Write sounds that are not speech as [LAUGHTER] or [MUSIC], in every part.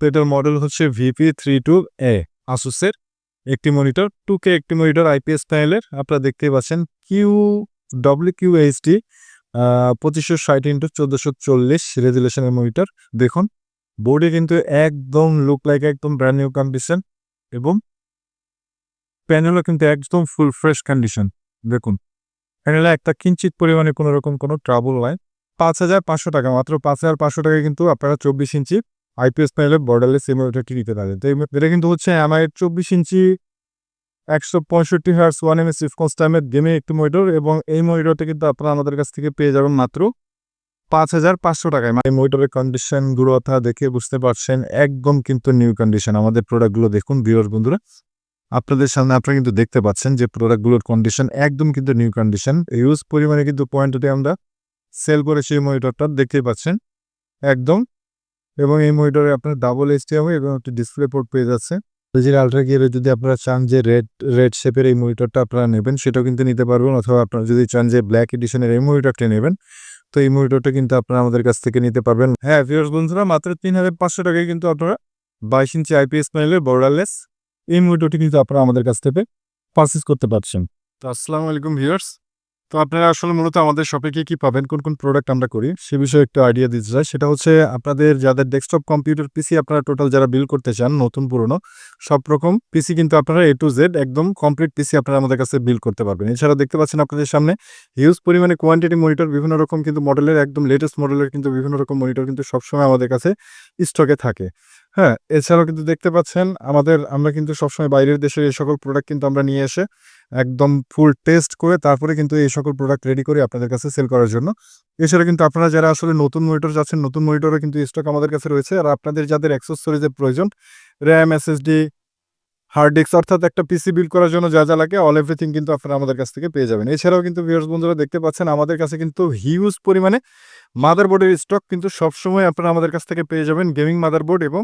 তো এটার মডেল হচ্ছে ভিপি থ্রি টু এ আসুসের একটি মনিটর টু কে একটি মনিটর আইপিএস প্যানেলের আপনারা দেখতেই পাচ্ছেন কিউ ডব্লিউ কিউ এইচডি পঁচিশশো ষাট ইন্টু চোদ্দোশো চল্লিশ রেজুলেশনের মনিটর দেখুন বোর্ডে কিন্তু একদম লুক লাইক একদম ব্র্যান্ড নিউ কন্ডিশন এবং প্যানেলও কিন্তু একদম ফুল ফ্রেশ কন্ডিশন দেখুন প্যানেলে একটা কিঞ্চিত পরিমাণে কোনো রকম কোনো ট্রাবল নয় পাঁচ হাজার পাঁচশো টাকা, মাত্র পাঁচ হাজার পাঁচশো টাকায় কিন্তু আপনারা চব্বিশ ইঞ্চি আইপিএস প্যানেলের বর্ডারলেস সিমুলেটারটি নিতে পারেন। তো এটা কিন্তু হচ্ছে এমআই চব্বিশ ইঞ্চি, একশো পঁয়ষট্টি hertz one M S response টাইমের গেমে একটি মনিটর এবং এই মনিটরটা কিন্তু আপনারা আমাদের কাছ থেকে পেয়ে যাবেন মাত্র পাঁচ হাজার পাঁচশো টাকায়। মানে মনিটরের কন্ডিশন গুরুতা দেখে বুঝতে পারছেন, একদম কিন্তু নিউ কন্ডিশন আমাদের প্রোডাক্টগুলো দেখুন বিয়র বন্ধুরা, আপনাদের সামনে আপনারা কিন্তু দেখতে পাচ্ছেন যে প্রোডাক্টগুলোর কন্ডিশন একদম কিন্তু নিউ কন্ডিশন ইউজ পরিমাণে কিন্তু পয়েন্টে আমরা সেল করেছি এই মনিটরটা দেখতেই পাচ্ছেন, একদম এবং এই মনিটরে আপনার ডাবল এইচডিএমআই এবং একটি ডিসপ্লে পোর্ট পেয়ে যাচ্ছে যে আলট্রা গিয়ারে যদি আপনারা চান যে রেড রেড শেপের এই মনিটরটা আপনারা নেবেন, সেটাও কিন্তু নিতে পারবেন অথবা আপনারা যদি চান যে ব্ল্যাক এডিশনের এই মনিটরটা নেবেন, তো এই মনিটরটা কিন্তু আপনারা আমাদের কাছ থেকে নিতে পারবেন। হ্যাঁ ভিউয়ার্স বন্ধুরা, মাত্র তিন হাজার পাঁচশো টাকায় কিন্তু আপনারা বাইশ ইঞ্চি আইপিএস প্যানেলের বর্ডারলেস এই মনিটরটি কিন্তু আপনারা আমাদের কাছ থেকে পারচেস করতে পারছেন। তো আসসালামু আলাইকুম ভিউয়ার্স তো আপনারা আসলে মূলত আমাদের শপে কি কি পাবেন, কোন কোন প্রোডাক্ট আমরা করি, সে বিষয়ে একটু আইডিয়া দিতে চাই। সেটা হচ্ছে আপনাদের যাদের ডেস্কটপ কম্পিউটার পিসি আপনারা টোটাল যারা বিল করতে চান, নতুন, পুরনো, সব রকম পিসি কিন্তু আপনারা এ টু জেড একদম কমপ্লিট পিসি আপনারা আমাদের কাছে বিল করতে পারবেন। এছাড়া দেখতে পাচ্ছেন আপনাদের সামনে হিউজ পরিমাণে কোয়ান্টিটি মনিটর বিভিন্ন রকম কিন্তু মডেলের একদম লেটেস্ট মডেলের কিন্তু বিভিন্ন রকম মনিটর কিন্তু সবসময় আমাদের কাছে স্টকে থাকে। হ্যাঁ এছাড়াও কিন্তু দেখতে পাচ্ছেন আমাদের, আমরা কিন্তু সবসময় বাইরের দেশের এই সকল প্রোডাক্ট কিন্তু আমরা নিয়ে এসে একদম ফুল টেস্ট করে তারপরে কিন্তু এই সকল প্রোডাক্ট রেডি করে আপনাদের কাছে সেল করার জন্য। এছাড়া কিন্তু আপনারা যারা আসলে নতুন মনিটর যাচ্ছেন, নতুন মনিটরও কিন্তু স্টক আমাদের কাছে রয়েছে। আর আপনাদের যাদের অ্যাক্সেসরিজের প্রয়োজন র্যাম এসএসডি হার্ড ডিস্ক অর্থাৎ একটা পিসি বিল্ড করার জন্য যা যা লাগে অল এভরিথিং কিন্তু আপনারা আমাদের কাছ থেকে পেয়ে যাবেন। এছাড়াও কিন্তু ভিউয়ার্স বন্ধুরা দেখতে পাচ্ছেন আমাদের কাছে কিন্তু হিউজ পরিমাণে মাদারবোর্ডের স্টক কিন্তু সবসময় আপনারা আমাদের কাছ থেকে পেয়ে যাবেন গেমিং মাদারবোর্ড এবং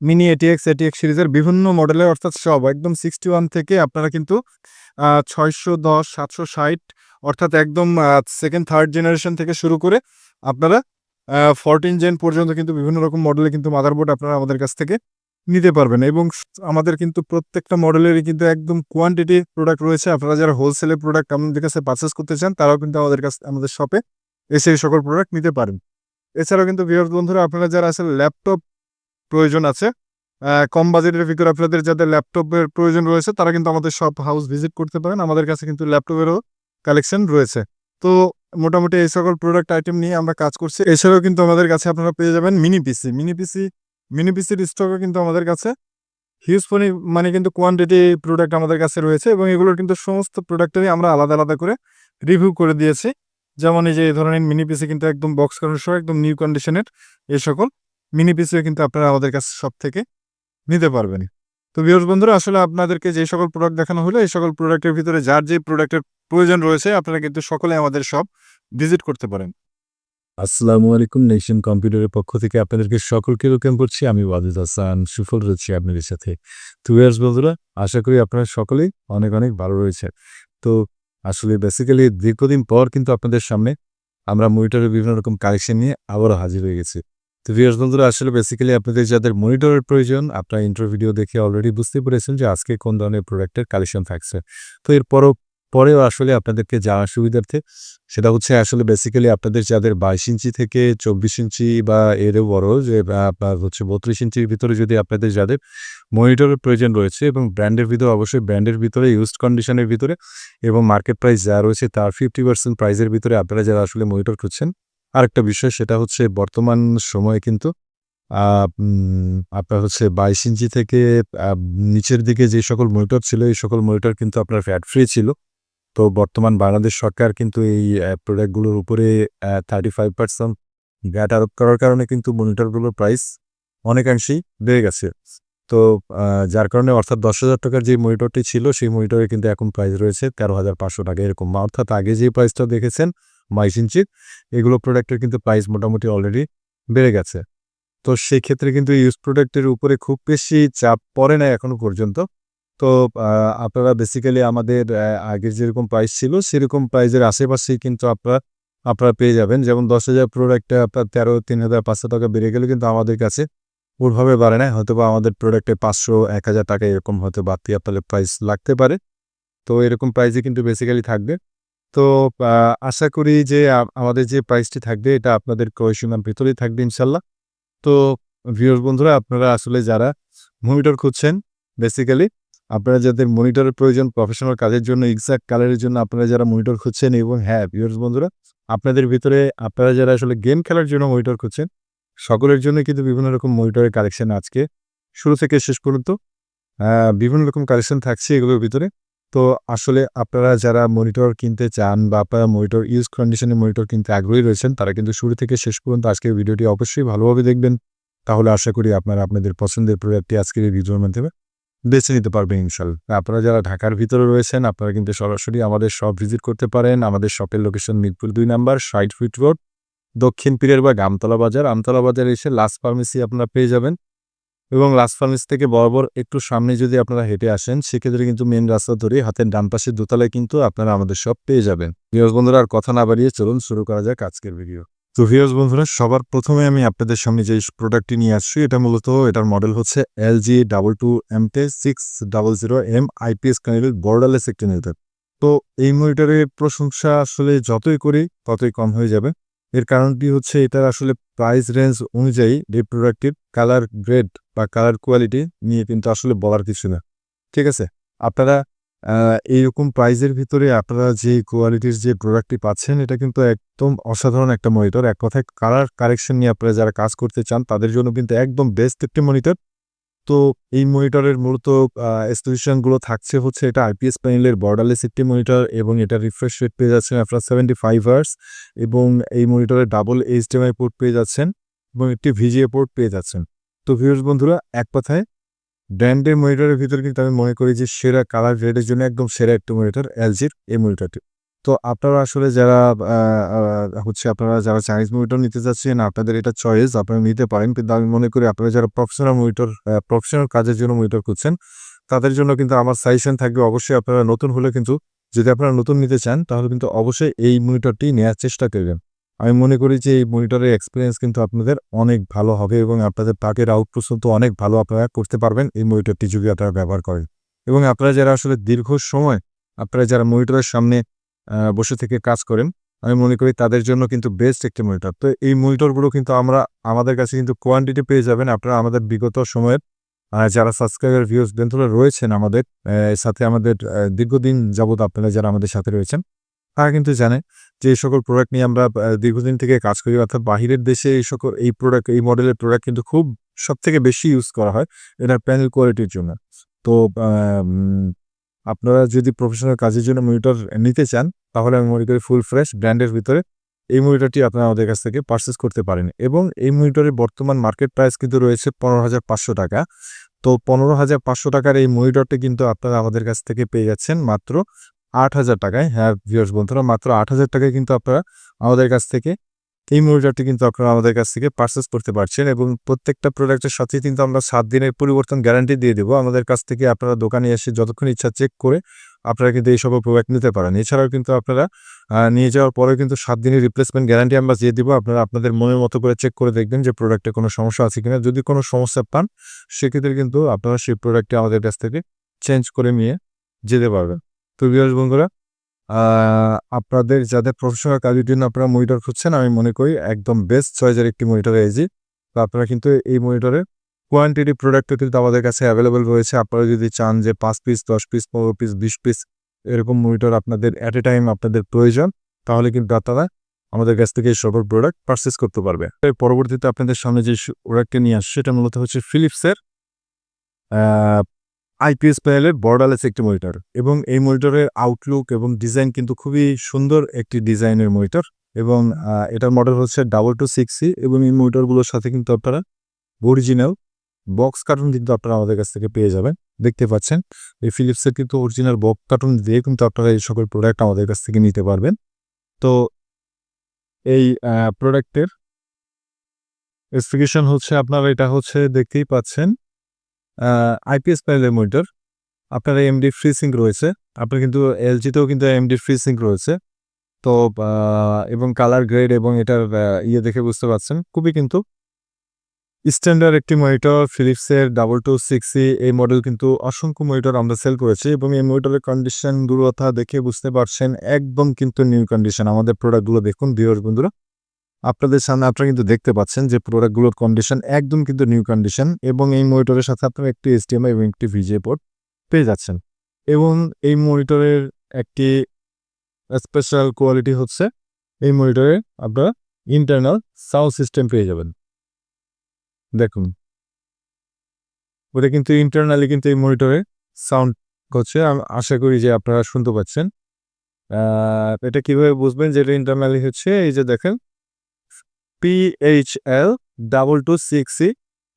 মিনি এটিএক্স এটিএক্স সিরিজের বিভিন্ন মডেলের অর্থাৎ সব, একদম সিক্সটি ওয়ান থেকে আপনারা কিন্তু ছয়শো দশ, সাতশো ষাট, অর্থাৎ একদম সেকেন্ড থার্ড জেনারেশন থেকে শুরু করে আপনারা ফোরটিন জেন পর্যন্ত কিন্তু বিভিন্ন রকম মডেলে কিন্তু মাদারবোর্ড আপনারা আমাদের কাছ থেকে নিতে পারবেন। এবং আমাদের কিন্তু প্রত্যেকটা মডেলেরই কিন্তু একদম কোয়ান্টিটি প্রোডাক্ট রয়েছে। আপনারা যারা হোলসেলে প্রোডাক্ট আমাদের কাছে পারচেস করতে চান, তারাও কিন্তু আমাদের কাছে, আমাদের শপে এসে সকল প্রোডাক্ট নিতে পারেন। এছাড়াও কিন্তু ভিউয়ার্স বন্ধুরা, আপনারা যারা আসলে ল্যাপটপ প্রয়োজন আছে কম বাজেটের ভিতরে আপনাদের যাদের ল্যাপটপের প্রয়োজন রয়েছে, তারা কিন্তু আমাদের সব হাউস ভিজিট করতে পারেন। আমাদের কাছে কিন্তু ল্যাপটপেরও কালেকশন রয়েছে। তো মোটামুটি এই সকল প্রোডাক্ট আইটেম নিয়ে আমরা কাজ করছি। এছাড়াও কিন্তু আমাদের কাছে আপনারা পেয়ে যাবেন mini PC mini PC mini পিসির স্টকও কিন্তু আমাদের কাছে হিউজ মানে কিন্তু কোয়ান্টিটি প্রোডাক্ট আমাদের কাছে রয়েছে এবং এগুলোর কিন্তু সমস্ত প্রোডাক্টেরই আমরা আলাদা আলাদা করে রিভিউ করে দিয়েছি। যেমন এই যে এই ধরনের মিনি পিসি কিন্তু একদম বক্স করার সহ একদম নিউ কন্ডিশনের এই সকল মিনি পিসিও কিন্তু আপনারা আমাদের কাছে সব থেকে নিতে পারবেন। তো ভিউয়ার্স বন্ধুরা, আসলে আপনাদেরকে যে সকল প্রোডাক্ট দেখানো হলো, এই সকল প্রোডাক্টের ভিতরে যার যে প্রোডাক্টের প্রয়োজন রয়েছে, আপনারা কিন্তু সকলে আমাদের সব ভিজিট করতে পারেন। আসসালামু আলাইকুম নেশন কম্পিউটারের পক্ষ থেকে আপনাদেরকে সকলকে ওয়েলকাম করছি। আমি ওয়াজিদ হাসান, সুফল রয়েছি আপনাদের সাথে। ইয়ার্স বন্ধুরা, আশা করি আপনারা সকলেই অনেক অনেক ভালো রয়েছে তো আসলে বেসিক্যালি দীর্ঘদিন পর কিন্তু আপনাদের সামনে আমরা মনিটরের বিভিন্ন রকম কালেকশন নিয়ে আবারও হাজির হয়ে গেছি। তো ভিউয়ার্স বন্ধুরা, আসলে বেসিক্যালি আপনাদের যাদের মনিটরের প্রয়োজন, আপনারা ইন্টারভিডিও দেখে অলরেডি বুঝতে পেরেছেন যে আজকে কোন ধরনের প্রোডাক্টের কালেকশন থাকছে। তো এর পরও আসলে আপনাদেরকে জানার সুবিধার্থে, সেটা হচ্ছে আসলে বেসিক্যালি আপনাদের যাদের বাইশ ইঞ্চি থেকে চব্বিশ ইঞ্চি বা এরও বড় যে আপনার হচ্ছে বত্রিশ ইঞ্চির ভিতরে যদি আপনাদের যাদের মনিটরের প্রয়োজন রয়েছে এবং ব্র্যান্ডের ভিতরে, অবশ্যই ব্র্যান্ডের ভিতরে ইউজড কন্ডিশনের ভিতরে এবং মার্কেট প্রাইস যা রয়েছে তার ফিফটি পার্সেন্ট প্রাইসের ভিতরে আপনারা যারা আসলে মনিটর করছেন আরেকটা বিষয় সেটা হচ্ছে বর্তমান সময়ে কিন্তু আপনার হচ্ছে বাইশ ইঞ্চি থেকে নিচের দিকে যে সকল মনিটর ছিল, এই সকল মনিটর কিন্তু আপনার ফ্যাট ফ্রি ছিল। তো বর্তমান বাংলাদেশ সরকার কিন্তু এই প্রোডাক্টগুলোর উপরে থার্টি ফাইভ পার্সেন্ট ভ্যাট আরোপ করার কারণে কিন্তু মনিটরগুলোর প্রাইস অনেকাংশেই বেড়ে গেছে। তো যার কারণে অর্থাৎ দশ হাজার টাকার যে মনিটরটি ছিল, সেই মনিটরে কিন্তু এখন প্রাইস রয়েছে তেরো হাজার পাঁচশো টাকা এরকম। অর্থাৎ আগে যে প্রাইসটা দেখেছেন, বাইশ ইঞ্চির, এগুলো প্রোডাক্টের কিন্তু প্রাইস মোটামুটি অলরেডি বেড়ে গেছে। তো সেই ক্ষেত্রে কিন্তু ইউজ প্রোডাক্টের উপরে খুব বেশি চাপ পড়ে না এখনও পর্যন্ত। তো আপনারা বেসিক্যালি আমাদের আগের যেরকম প্রাইস ছিল, সেরকম প্রাইজের আশেপাশেই কিন্তু আপনারা আপনারা পেয়ে যাবেন। যেমন দশ হাজার প্রোডাক্টে আপনার তেরো তিন হাজার পাঁচশো টাকা বেড়ে গেলে কিন্তু আমাদের কাছে ওইভাবে বাড়ে না। হয়তো বা আমাদের প্রোডাক্টে পাঁচশো, এক হাজার টাকা এরকম হয়তো বাড়তি আপনাদের প্রাইস লাগতে পারে। তো এরকম প্রাইসে কিন্তু বেসিক্যালি থাকবে। তো আশা করি যে আমাদের যে প্রাইসটি থাকবে, এটা আপনাদের ক্রয়সীমার ভিতরেই থাকবে ইনশাল্লাহ। তো ভিউয়ার্স বন্ধুরা, আপনারা আসলে যারা মনিটর খুঁজছেন বেসিক্যালি আপনারা যাদের মনিটরের প্রয়োজন প্রফেশনাল কাজের জন্য এক্সাক্ট কালারের জন্য আপনারা যারা মনিটর খুঁজছেন এবং হ্যাঁ ভিউয়ার্স বন্ধুরা, আপনাদের ভিতরে আপনারা যারা আসলে গেম খেলার জন্য মনিটর খুঁজছেন, সকলের জন্য কিন্তু বিভিন্ন রকম মনিটরের কালেকশন আজকে। শুরু থেকে শেষ পর্যন্ত বিভিন্ন রকম কালেকশন থাকছে এগুলোর ভিতরে। তো আসলে আপনারা যারা মনিটর কিনতে চান বা আপনারা মনিটর ইউজ কন্ডিশনে মনিটর কিনতে আগ্রহী রয়েছেন, তারা কিন্তু শুরু থেকে শেষ পর্যন্ত আজকের ভিডিওটি অবশ্যই ভালোভাবে দেখবেন। তাহলে আশা করি আপনারা আপনাদের পছন্দের প্রোডাক্টটি আজকের এই ভিডিওর মাধ্যমে বেছে নিতে পারবেন ইনশাল্লাহ। আপনারা যারা ঢাকার ভিতরে রয়েছেন, আপনারা কিন্তু সরাসরি আমাদের শপ ভিজিট করতে পারেন। আমাদের শপের লোকেশন মিরপুর দুই নাম্বার ষাট ফিট রোড দক্ষিণ পীরের বা গামতলা বাজার। আমতলা বাজারে এসে লাস্ট ফার্মেসি আপনারা পেয়ে যাবেন। এবং লাস্ট ফার্মেসি থেকে বরাবর একটু সামনে যদি আপনারা হেঁটে আসেন, সেক্ষেত্রে কিন্তু মেন রাস্তা ধরে হাতের ডান পাশের দোতলায় কিন্তু আপনারা আমাদের সব পেয়ে যাবেন। বন্ধুরা, আর কথা না বাড়িয়ে চলুন, শুরু করা যাক আজকের ভিডিও তো ভিউয়ার্স বন্ধুরা, সবার প্রথমে আমি আপনাদের সামনে যে প্রোডাক্টটি নিয়ে আসছি, এটা মূলত এটার মডেল হচ্ছে এলজি ডাবল টু এম টে six double zero M IPS কানেলের borderless একটি মনিটর তো এই মনিটরের প্রশংসা আসলে যতই করি, ততই কম হয়ে যাবে। এর কারণটি হচ্ছে এটার আসলে প্রাইস রেঞ্জ অনুযায়ী এই প্রোডাক্টটির কালার গ্রেড বা কালার কোয়ালিটি নিয়ে কিন্তু আসলে বলার কিছু না। ঠিক আছে? আপনারা এইরকম প্রাইজের ভিতরে আপনারা যে কোয়ালিটির যে প্রোডাক্টটি পাচ্ছেন, এটা কিন্তু একদম অসাধারণ একটা মনিটর এক কথায় কালার কারেকশন নিয়ে আপনারা যারা কাজ করতে চান, তাদের জন্য কিন্তু একদম বেস্ট একটি মনিটর তো এই মনিটরের মূলত স্পেসিফিকেশনগুলো থাকছে হচ্ছে এটা আইপিএস প্যানেলের বর্ডারলেস একটি মনিটর এবং এটা রিফ্রেশ রেট পেয়ে যাচ্ছেন আপনারা সেভেন্টি ফাইভ আওয়ার্স এবং এই মনিটরে ডাবল এইচডিএমআই পোর্ট পেয়ে যাচ্ছেন এবং একটি ভিজিএ পোর্ট পেয়ে যাচ্ছেন। তো ভিউয়ার্স বন্ধুরা, এক কথায় ব্র্যান্ডের মনিটরের ভিতরে কিন্তু আমি মনে করি যে সেরা কালার গ্রেডের জন্য একদম সেরা একটি মনিটর এলজির এই মনিটরটি। তো আপনারা আসলে যারা হচ্ছে আপনারা যারা চাইনিজ মনিটর নিতে চাচ্ছেন, আপনাদের এটা চয়েস আপনারা নিতে পারেন। কিন্তু আমি মনে করি আপনারা যারা প্রফেশনাল মনিটর প্রফেশনাল কাজের জন্য মনিটর করছেন তাদের জন্য কিন্তু আমার সাজেশন থাকবে অবশ্যই আপনারা নতুন হলে কিন্তু যদি আপনারা নতুন নিতে চান, তাহলে কিন্তু অবশ্যই এই মনিটরটি নেওয়ার চেষ্টা করবেন। আমি মনে করি যে এই মনিটরের এক্সপিরিয়েন্স কিন্তু আপনাদের অনেক ভালো হবে এবং আপনাদের পাকের আউটপুট অনেক ভালো আপনারা করতে পারবেন এই মনিটরটি যদি আপনারা ব্যবহার করেন। এবং আপনারা যারা আসলে দীর্ঘ সময় আপনারা যারা মনিটরের সামনে বসে থেকে কাজ করেন, আমি মনে করি তাদের জন্য কিন্তু বেস্ট একটি মনিটর তো এই মনিটরগুলো কিন্তু আমরা, আমাদের কাছে কিন্তু কোয়ান্টিটি পেয়ে যাবেন আপনারা আমাদের বিগত সময়ের যারা সাবস্ক্রাইবার ভিউজ বন্ধুরা রয়েছেন আমাদের সাথে আমাদের দীর্ঘদিন যাবত আপনারা যারা আমাদের সাথে রয়েছেন তারা কিন্তু জানে যে, এই সকল প্রোডাক্ট নিয়ে আমরা দীর্ঘদিন থেকে কাজ করি, অর্থাৎ বাহিরের দেশে এই সকল, এই প্রোডাক্ট এই মডেলের প্রোডাক্ট কিন্তু খুব সব থেকে বেশি ইউজ করা হয় এটার প্যানেল কোয়ালিটির জন্য। তো আপনারা যদি প্রফেশনাল কাজের জন্য মনিটর নিতে চান, তাহলে আমি মনে করি ফুল ফ্রেশ ব্র্যান্ডের ভিতরে এই মনিটরটি আপনারা আমাদের কাছ থেকে পারচেস করতে পারেন এবং এই মনিটরের বর্তমান মার্কেট প্রাইস কিন্তু রয়েছে পনেরো হাজার পাঁচশো টাকা। তো পনেরো হাজার পাঁচশো টাকার এই মনিটরটি কিন্তু আপনারা আমাদের কাছ থেকে পেয়ে যাচ্ছেন মাত্র আট হাজার টাকায়। হ্যাঁ ভিউয়ার্স বন্ধুরা, মাত্র আট হাজার টাকায় কিন্তু আপনারা আমাদের কাছ থেকে এই মনিটরটি কিন্তু আপনারা আমাদের কাছ থেকে পারচেস করতে পারছেন এবং প্রত্যেকটা প্রোডাক্টের সাথে কিন্তু আমরা সাত দিনের পরিবর্তন গ্যারান্টি দিয়ে দেবো। আমাদের কাছ থেকে আপনারা দোকানে এসে যতক্ষণ ইচ্ছা চেক করে আপনারা কিন্তু এই সকল প্রোডাক্ট নিতে পারেন। এছাড়াও কিন্তু আপনারা নিয়ে যাওয়ার পরে কিন্তু সাত দিনের রিপ্লেসমেন্ট গ্যারান্টি আমরা দিয়ে দিব, আপনারা আপনাদের মনের মতো করে চেক করে দেখবেন যে প্রোডাক্টে কোনো সমস্যা আছে কিনা। যদি কোনো সমস্যা পান, সেক্ষেত্রে কিন্তু আপনারা সেই প্রোডাক্টটি আমাদের কাছ থেকে চেঞ্জ করে নিয়ে যেতে পারবেন। তো বিয়াস বন্ধুরা আপনাদের যাদের প্রফেশনাল কাজের জন্য আপনারা মনিটর খুঁজছেন, আমি মনে করি একদম বেস্ট চয়েসের একটি মনিটর এজি তো আপনারা কিন্তু এই মনিটরের কোয়ান্টিটি প্রোডাক্টও কিন্তু আমাদের কাছে অ্যাভেলেবেল রয়েছে। আপনারা যদি চান যে পাঁচ পিস দশ পিস পনেরো পিস বিশ পিস এরকম মনিটর আপনাদের অ্যাট এ টাইম আপনাদের প্রয়োজন, তাহলে কিন্তু আপনারা আমাদের কাছ থেকে এই সকল প্রোডাক্ট পারচেস করতে পারবে। পরবর্তীতে আপনাদের সামনে যে প্রোডাক্টটি নিয়ে আসছে, সেটা মূলত হচ্ছে ফিলিপসের আইপিএস প্যানেলের বর্ডারলেস একটি মনিটর এবং এই মনিটরের আউটলুক এবং ডিজাইন কিন্তু খুবই সুন্দর একটি ডিজাইনের মনিটর এবং এটার মডেল হচ্ছে ডাবল টু সিক্স এবং এই মনিটরগুলোর সাথে কিন্তু আপনারা অরিজিনাল বক্স কার্টুন কিন্তু আপনারা আমাদের কাছ থেকে পেয়ে যাবেন। দেখতে পাচ্ছেন, এই ফিলিপসের কিন্তু অরিজিনাল বক্স কার্টুন দিয়ে কিন্তু আপনারা এই সকল প্রোডাক্ট আমাদের কাছ থেকে নিতে পারবেন। তো এই প্রোডাক্টের স্পেসিফিকেশন হচ্ছে, আপনারা এটা হচ্ছে দেখতেই পাচ্ছেন আইপিএস প্যানেলের মনিটর আপনার এমডি ফ্রি সিঙ্ক রয়েছে। আপনার কিন্তু এলজিতেও কিন্তু এমডি ফ্রি সিঙ্ক রয়েছে। তো এবং কালার গ্রেড এবং এটার ইয়ে দেখে বুঝতে পারছেন। খুবই কিন্তু স্ট্যান্ডার্ড একটি মনিটর ফিলিপসের ডাবল টু সিক্সি এই মডেল কিন্তু অসংখ্য মনিটর আমরা সেল করেছি এবং এই মনিটরের কন্ডিশন দুরতা দেখে বুঝতে পারছেন। একদম কিন্তু নিউ কন্ডিশন আমাদের প্রোডাক্টগুলো দেখুন ভিউয়ার্স বন্ধুরা। আপনাদের সামনে আপনারা কিন্তু দেখতে পাচ্ছেন যে প্রোডাক্টগুলোর কন্ডিশন একদম কিন্তু নিউ কন্ডিশন এবং এই মনিটরের সাথে আপনারা একটি এইচডিএমআই এবং একটি ভিজিএ পোর্ট পেয়ে যাচ্ছেন। এবং এই মনিটরের একটি স্পেশাল কোয়ালিটি হচ্ছে এই মনিটরে আপনারা ইন্টারনাল সাউন্ড সিস্টেম পেয়ে যাবেন। দেখুন। ওটা কিন্তু ইন্টারনালি কিন্তু এই মনিটরে সাউন্ড হচ্ছে। আমি আশা করি যে আপনারা শুনতে পাচ্ছেন। এটা কীভাবে বুঝবেন যে এটা ইন্টারনালি হচ্ছে? এই যে দেখেন। পিএইচএল ডাবল টু সিক্স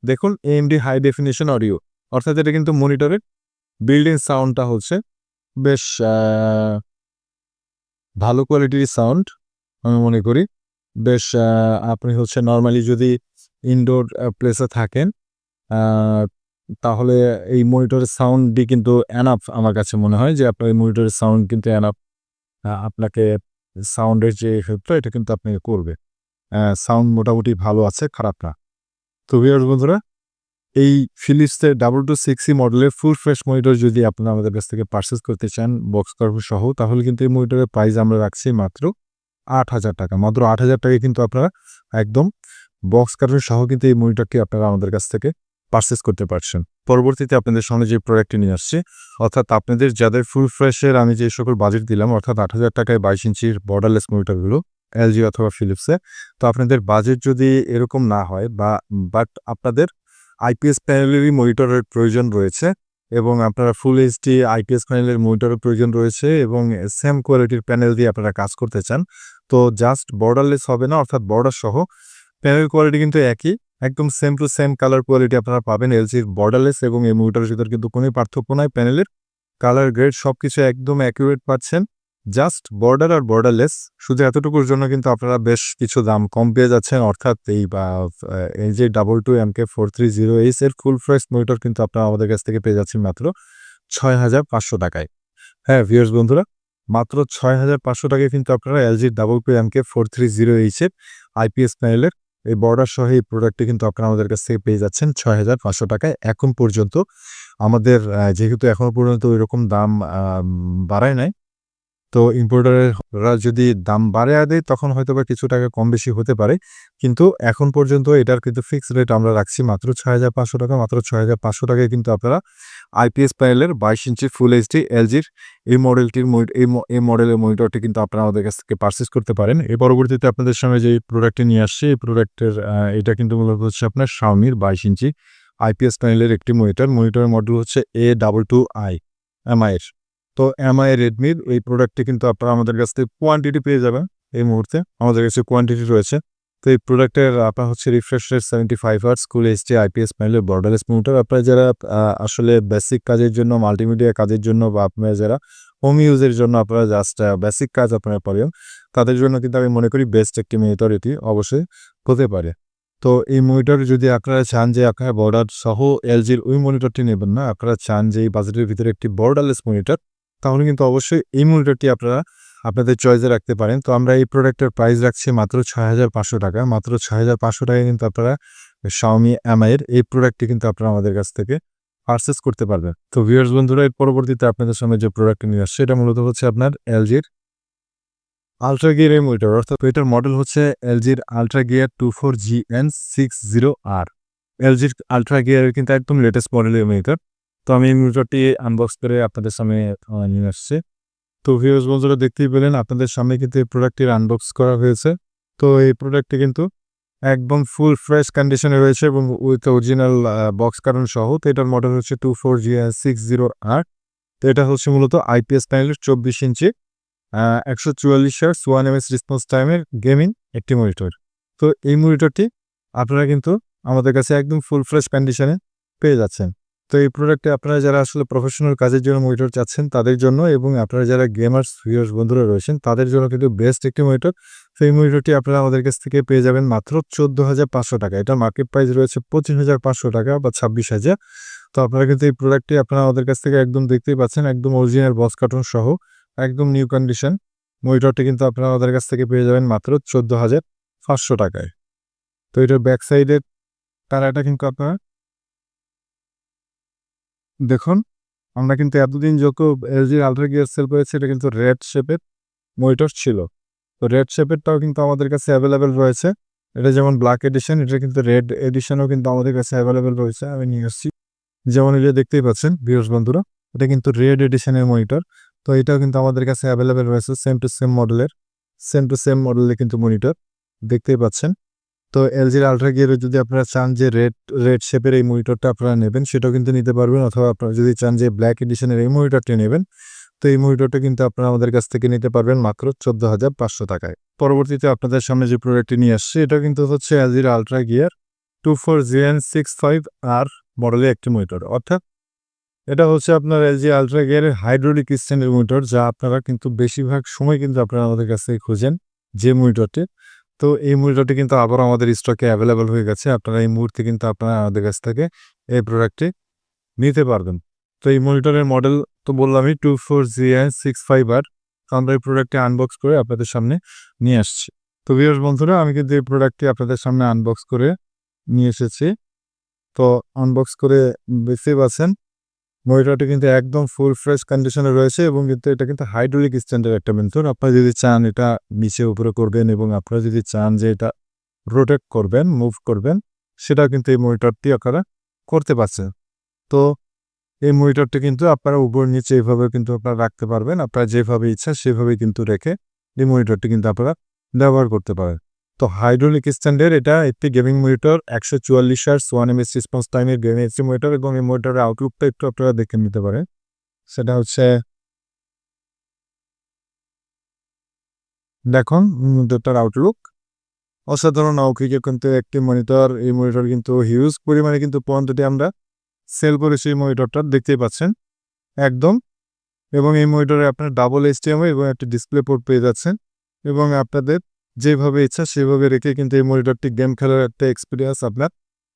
দেখুন এমডি হাই ডেফিনিশন অডিও অর্থাৎ এটা কিন্তু মনিটরের বিল্ডিং সাউন্ডটা হচ্ছে, বেশ ভালো কোয়ালিটির সাউন্ড আমি মনে করি, বেশ আপনি হচ্ছে নর্মালি যদি ইনডোর প্লেসে থাকেন তাহলে এই মনিটরের সাউন্ডটি কিন্তু অ্যানাফ আমার কাছে মনে হয়, যে আপনার এই মনিটরের সাউন্ড কিন্তু অ্যানাফ আপনাকে সাউন্ডের যে ক্ষেত্র এটা কিন্তু আপনাকে করবে। সাউন্ড মোটামুটি ভালো আছে, খারাপ না। তো ভিউয়ার্স বন্ধুরা, এই ফিলিপসের ডাবল টু সিক্সি মডেলের ফুল ফ্রেশ মনিটর যদি আপনারা আমাদের কাছ থেকে পারচেস করতে চান বক্স কার্ভ সহ, তাহলে কিন্তু এই মনিটরের প্রাইস আমরা রাখছি মাত্র আট হাজার টাকা। মাত্র আট হাজার টাকায় কিন্তু আপনারা একদম বক্স কার্ভ সহ কিন্তু এই মনিটরটি আপনারা আমাদের কাছ থেকে পারচেস করতে পারছেন। পরবর্তীতে আপনাদের সামনে যে প্রোডাক্টটি নিয়ে আসছি, অর্থাৎ আপনাদের যাদের ফুল ফ্রেশের আমি যে সকল বাজেট দিলাম, অর্থাৎ আট হাজার টাকায় বাইশ ইঞ্চির বর্ডারলেস মনিটরগুলো এলজি অথবা ফিলিপসে তো আপনাদের বাজেট যদি এরকম না হয় বা বাট আপনাদের আইপিএস প্যানেলেরই মনিটরের প্রয়োজন রয়েছে এবং আপনারা ফুল এইচডি আইপিএস প্যানেলের মনিটরের প্রয়োজন রয়েছে এবং সেম কোয়ালিটির প্যানেল দিয়ে আপনারা কাজ করতে চান, তো জাস্ট বর্ডারলেস হবে না, অর্থাৎ বর্ডার সহ। প্যানেল কোয়ালিটি কিন্তু একই, একদম same to same colour quality আপনারা পাবেন এলজির বর্ডারলেস এবং এই মনিটরের ভিতর কিন্তু কোনো পার্থক্য নাই। প্যানেলের কালার গ্রেড সব কিছু একদম অ্যাকুরেট পাচ্ছেন। জাস্ট বর্ডার আর বর্ডারলেস, শুধু এতটুকুর জন্য কিন্তু আপনারা বেশ কিছু দাম কম পেয়ে যাচ্ছেন, অর্থাৎ এই এই যে double two M K four three zero H এর ফুল ফ্রেশ মনিটর কিন্তু আপনারা আমাদের কাছ থেকে পেয়ে যাচ্ছেন মাত্র ছয় হাজার পাঁচশো টাকায়। হ্যাঁ ভিউয়ার্স বন্ধুরা, মাত্র ছয় হাজার পাঁচশো টাকায় কিন্তু আপনারা এলজির double two M K four three zero H এর আইপিএস প্যানেলের এই বর্ডার সহ এই প্রোডাক্টটি কিন্তু আপনারা আমাদের কাছ থেকে পেয়ে যাচ্ছেন ছয় হাজার পাঁচশো টাকায় এখন পর্যন্ত। আমাদের যেহেতু এখনও পর্যন্ত ওইরকম দাম বাড়ায় নাই তো ইম্পোর্টাররা যদি দাম বাড়ায় দেয়, তখন হয়তো বা কিছু টাকা কম বেশি হতে পারে। কিন্তু এখন পর্যন্ত এটার কিন্তু ফিক্সড রেট আমরা রাখছি মাত্র ছয় হাজার পাঁচশো টাকা। মাত্র ছয় হাজার পাঁচশো টাকায় কিন্তু আপনারা আইপিএস প্যানেলের বাইশ ইঞ্চি ফুল এইচডি এলজির এই মডেলটির এই এই মডেলের মনিটরটি কিন্তু আপনারা আমাদের কাছ থেকে পারচেস করতে পারেন। এর পরবর্তীতে আপনাদের সামনে যে প্রোডাক্টটি নিয়ে আসছে, এই প্রোডাক্টের এটা কিন্তু মূলত হচ্ছে আপনার শাওমির বাইশ ইঞ্চি আইপিএস প্যানেলের একটি মনিটর মনিটরের মডেল হচ্ছে A double two I MI এর তো এমআই রেডমির এই প্রোডাক্টটি কিন্তু আপনারা আমাদের কাছ থেকে কোয়ান্টিটি পেয়ে যাবেন এই মুহূর্তে। আমাদের কাছে কোয়ান্টিটি রয়েছে। তো এই প্রোডাক্টের আপনার হচ্ছে refresh rate seventy five hertz school ST IPS প্যানেলের বর্ডারলেস মনিটর আপনারা যারা আসলে বেসিক কাজের জন্য মাল্টিমিডিয়া কাজের জন্য বা আপনারা যারা হোম ইউজের জন্য আপনারা জাস্ট বেসিক কাজ আপনারা করেন, তাদের জন্য কিন্তু আমি মনে করি বেস্ট একটি মনিটর এটি অবশ্যই হতে পারে। তো এই মনিটর যদি আপনারা চান যে আপনারা বর্ডার সহ এলজির ওই মনিটরটি নেবেন না, আপনারা চান যে এই বাজেটের ভিতরে একটি বর্ডারলেস মনিটর তাহলে কিন্তু অবশ্যই এই মনিটরটি আপনারা আপনাদের চয়েসে রাখতে পারেন। তো আমরা এই প্রোডাক্টের প্রাইস রাখছি মাত্র ছয় হাজার পাঁচশো টাকা। মাত্র ছয় হাজার পাঁচশো টাকায় কিন্তু আপনারা শাওমি এমআই এর এই প্রোডাক্টটি কিন্তু আপনারা আমাদের কাছ থেকে পারচেস করতে পারবেন। তো ভিউয়ার্স বন্ধুরা, এর পরবর্তীতে আপনাদের সামনে যে প্রোডাক্টটি নিয়ে আসছে, এটা মূলত হচ্ছে আপনার এলজির আলট্রা গিয়ার এই মনিটর অর্থাৎ এটার মডেল হচ্ছে এলজির ultra gear two four G N six zero R এলজির ultra গিয়ারের কিন্তু একদম লেটেস্ট মডেলের মনিটর তো আমি এই মনিটরটি আনবক্স করে আপনাদের সামনে নিয়ে আসছি। তো ভিউজ বন্ধুরা দেখতেই পেলেন, আপনাদের সামনে কিন্তু এই প্রোডাক্টটির আনবক্স করা হয়েছে। তো এই প্রোডাক্টটি কিন্তু একদম ফুল ফ্রেশ কন্ডিশনে রয়েছে এবং উইথ অরিজিনাল বক্স কারণ সহ। তো এটার মডেল হচ্ছে two four G six zero R তো এটা হচ্ছে মূলত আইপিএস প্যানেলের চব্বিশ ইঞ্চি একশো চুয়াল্লিশ hertz one M S response টাইমের গেমিং একটি মনিটর তো এই মনিটরটি আপনারা কিন্তু আমাদের কাছে একদম ফুল ফ্রেশ কন্ডিশনে পেয়ে যাচ্ছেন। তো এই প্রোডাক্টে আপনারা যারা আসলে প্রফেশনাল কাজের জন্য মনিটর চাচ্ছেন, তাদের জন্য এবং আপনারা যারা গেমার্স ভিউয়ার্স বন্ধুরা রয়েছেন, তাদের জন্য কিন্তু বেস্ট একটি মনিটর তো এই মনিটরটি আপনারা আমাদের কাছ থেকে পেয়ে যাবেন মাত্র চোদ্দ হাজার পাঁচশো টাকা। এটা মার্কেট প্রাইস রয়েছে পঁচিশ হাজার পাঁচশো টাকা বা ছাব্বিশ হাজার। তো আপনারা কিন্তু এই প্রোডাক্টটি আপনারা আমাদের কাছ থেকে একদম দেখতেই পাচ্ছেন, একদম অরিজিনাল বক্স কার্টুন সহ, একদম নিউ কন্ডিশন মনিটরটি কিন্তু আপনারা আমাদের কাছ থেকে পেয়ে যাবেন মাত্র চোদ্দ হাজার পাঁচশো টাকায়। তো এটার ব্যাক সাইডের কালারটা কিন্তু আপনারা দেখুন, আমরা কিন্তু এতদিন যখন এলজির আলট্রা গিয়ার সেল করেছি, এটা কিন্তু রেড শেপের মনিটর ছিল। তো রেড শেপেরটাও কিন্তু আমাদের কাছে অ্যাভেলেবেল রয়েছে। এটা যেমন ব্ল্যাক এডিশন, এটা কিন্তু রেড এডিশনও কিন্তু আমাদের কাছে অ্যাভেলেবেল রয়েছে, আমি নিয়ে এসেছি যেমন এটা দেখতেই পাচ্ছেন ভিউস বন্ধুরা, এটা কিন্তু রেড এডিশনের মনিটর। তো এটাও কিন্তু আমাদের কাছে অ্যাভেলেবেল রয়েছে, সেম টু সেম মডেলের, সেম টু সেম মডেলের কিন্তু মনিটর। দেখতেই পাচ্ছেন তো এলজির আলট্রা গিয়ারে যদি আপনারা চান যে রেড রেড শেপের এই মনিটরটা আপনারা নেবেন, সেটাও কিন্তু নিতে পারবেন। অথবা আপনারা যদি চান যে ব্ল্যাক এডিশনের এই মনিটরটি নেবেন, তো এই মনিটরটা কিন্তু আপনারা আমাদের কাছ থেকে নিতে পারবেন মাত্র চোদ্দ হাজার পাঁচশো টাকায়। পরবর্তীতে আপনাদের সামনে যে প্রোডাক্টটি নিয়ে আসছে, এটা কিন্তু হচ্ছে এলজির ultra gear two four GN six five R মডেলের একটি মনিটর অর্থাৎ এটা হচ্ছে আপনার এলজি আলট্রা গিয়ারের হাইড্রোলিক স্ট্যান্ডের মনিটর যা আপনারা কিন্তু বেশিরভাগ সময় কিন্তু আপনারা আমাদের কাছ থেকে খুঁজেন যে মনিটরটি তো এই মনিটরটি কিন্তু আবার আমাদের স্টকে অ্যাভেলেবেল হয়ে গেছে। আপনারা এই মুহূর্তে কিন্তু আপনারা আমাদের কাছ থেকে এই প্রোডাক্টটি নিতে পারবেন। তো এই মনিটরের মডেল তো বললামই two four GN six five R আমরা এই প্রোডাক্টটি আনবক্স করে আপনাদের সামনে নিয়ে আসছি। তো ভিউয়ার্স বন্ধুরা, আমি কিন্তু এই প্রোডাক্টটি আপনাদের সামনে আনবক্স করে নিয়ে এসেছি। তো আনবক্স করে দেখতেই পাচ্ছেন মনিটরটি কিন্তু একদম ফুল ফ্রেশ কন্ডিশনে রয়েছে এবং কিন্তু এটা কিন্তু হাইড্রোলিক স্ট্যান্ডের একটা মেনথর আপনারা যদি চান এটা নিচে উপরে করবেন এবং আপনারা যদি চান যে এটা রোটেট করবেন মুভ করবেন, সেটাও কিন্তু এই মনিটরটি আপনারা করতে পারছেন। তো এই মনিটরটি কিন্তু আপনারা উপর নিচে এইভাবে কিন্তু আপনারা রাখতে পারবেন। আপনারা যেভাবে ইচ্ছা সেভাবেই কিন্তু রেখে এই মনিটরটি কিন্তু আপনারা ব্যবহার করতে পারেন। তো হাইড্রোলিক স্ট্যান্ডের এটা একটি গেমিং মনিটর একশো চুয়াল্লিশ আর্স ওয়ান এমএস রেসপন্স টাইমের গেমিং একটি মনিটর এবং এই মনিটরের আউটলুকটা একটু আপনারা দেখে নিতে পারেন। সেটা হচ্ছে দেখুন মনিটরটার আউটলুক অসাধারণ আউকিকে কিন্তু একটি মনিটর এই মনিটর কিন্তু হিউজ পরিমাণে কিন্তু পয়েন্টটি আমরা সেল করেছি এই মনিটরটা দেখতেই পাচ্ছেন। একদম। এবং এই মনিটরে আপনার ডাবল এইচটিএমআই এবং একটি ডিসপ্লে পোর্ট পেয়ে যাচ্ছেন। এবং আপনাদের যেভাবে ইচ্ছা সেভাবে রেখে কিন্তু এই মনিটরটি গেম খেলার একটা এক্সপিরিয়েন্স আপনার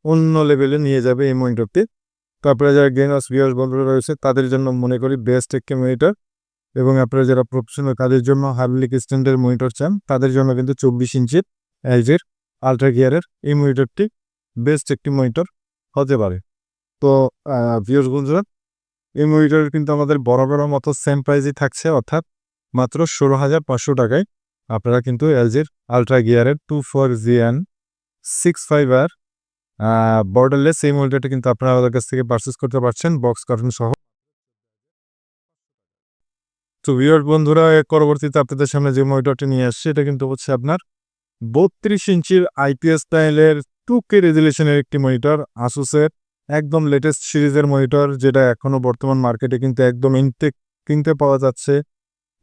অন্য লেভেলে নিয়ে যাবে এই মনিটরটি। তারপরে যারা গেমার্স ভিউয়ার্স বন্ধুরা রয়েছে, তাদের জন্য মনে করি বেস্ট একটি মনিটর এবং আপনারা যারা প্রফেশনাল কাজের জন্য হার্লিক স্ট্যান্ডের মনিটর চান, তাদের জন্য কিন্তু চব্বিশ ইঞ্চির এলজির আলট্রা গিয়ারের এই মনিটরটি বেস্ট একটি মনিটর হতে পারে। তো ভিউয়ার্স বন্ধুরা, এই মনিটরের কিন্তু আমাদের বড় বড় মতো সেম প্রাইজই থাকছে, অর্থাৎ মাত্র ষোলো হাজার পাঁচশো টাকায়। আপনারা কিন্তু এলজির আলট্রা গিয়ারের two four GN six five R borderless এই মনিটরটা কিন্তু আপনারা আমাদের কাছ থেকে পারচেস করতে পারছেন বক্স কার্টুন সহ। তো ভিউয়ার বন্ধুরা পরবর্তীতে আপনাদের সামনে যে মনিটরটি নিয়ে আসছে, এটা কিন্তু হচ্ছে আপনার বত্রিশ ইঞ্চির আইপিএস স্টাইলের টু কে রেজুলেশনের একটি মনিটর আসুসের একদম লেটেস্ট সিরিজের মনিটর, যেটা এখনও বর্তমান মার্কেটে কিন্তু একদম ইনটেক কিনতে পাওয়া যাচ্ছে।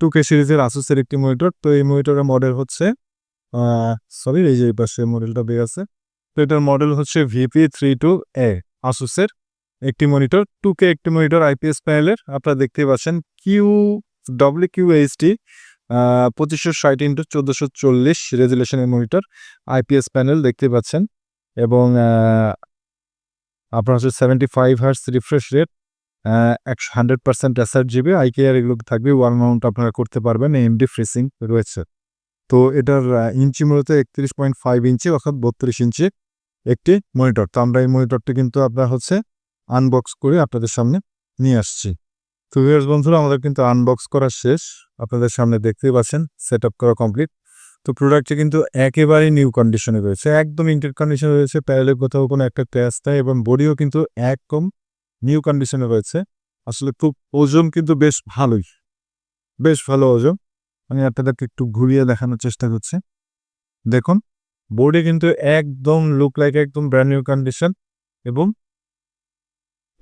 টু কে সিরিজের আসুসের একটি মনিটর তো এই মনিটরের মডেল হচ্ছে সরি এই যে পাশে মডেলটা বের আছে, তো এটার মডেল হচ্ছে ভিপি থ্রি টু এ আসুসের একটি মনিটর টু কে একটি মনিটর আইপিএস প্যানেলের আপনারা দেখতেই পাচ্ছেন কিউ ডব্লিউ কিউ এইচডি পঁচিশশো ষাট ইন্টু চোদ্দোশো চল্লিশ রেজুলেশনের মনিটর আইপিএস প্যানেল দেখতে পাচ্ছেন, এবং আপনার হচ্ছে seventy five hertz refresh rate একশো hundred percent SR GB IKR এগুলো থাকবে। ওয়ান মাউন্ট আপনারা করতে পারবেন এমডি ফ্রেসিং রয়েছে। তো এটার ইঞ্চি মূলত একত্রিশ পয়েন্ট ফাইভ ইঞ্চি অর্থাৎ বত্রিশ ইঞ্চি একটি মনিটর। তো আমরা এই মনিটরটি কিন্তু আপনার হচ্ছে আনবক্স করে আপনাদের সামনে নিয়ে আসছি। তো ভিউয়ার্স বন্ধুরা, আমাদের কিন্তু আনবক্স করা শেষ। আপনাদের সামনে দেখতেই পাচ্ছেন সেট আপ করা কমপ্লিট তো প্রোডাক্টটি কিন্তু একেবারেই নিউ কন্ডিশনে রয়েছে। একদম ইন্টেড কন্ডিশনে রয়েছে প্যারেলের কোথাও কোনো একটা ক্র্যাশ নেই এবং বডিও কিন্তু একদম নিউ কন্ডিশনে রয়েছে। আসলে খুব ওজন কিন্তু বেশ ভালোই। বেশ ভালো ওজন। আমি আপনাদেরকে একটু ঘুরিয়ে দেখানোর চেষ্টা করছি। দেখুন বোর্ডে কিন্তু একদম লুক লাইক একদম ব্র্যান্ড নিউ কন্ডিশন এবং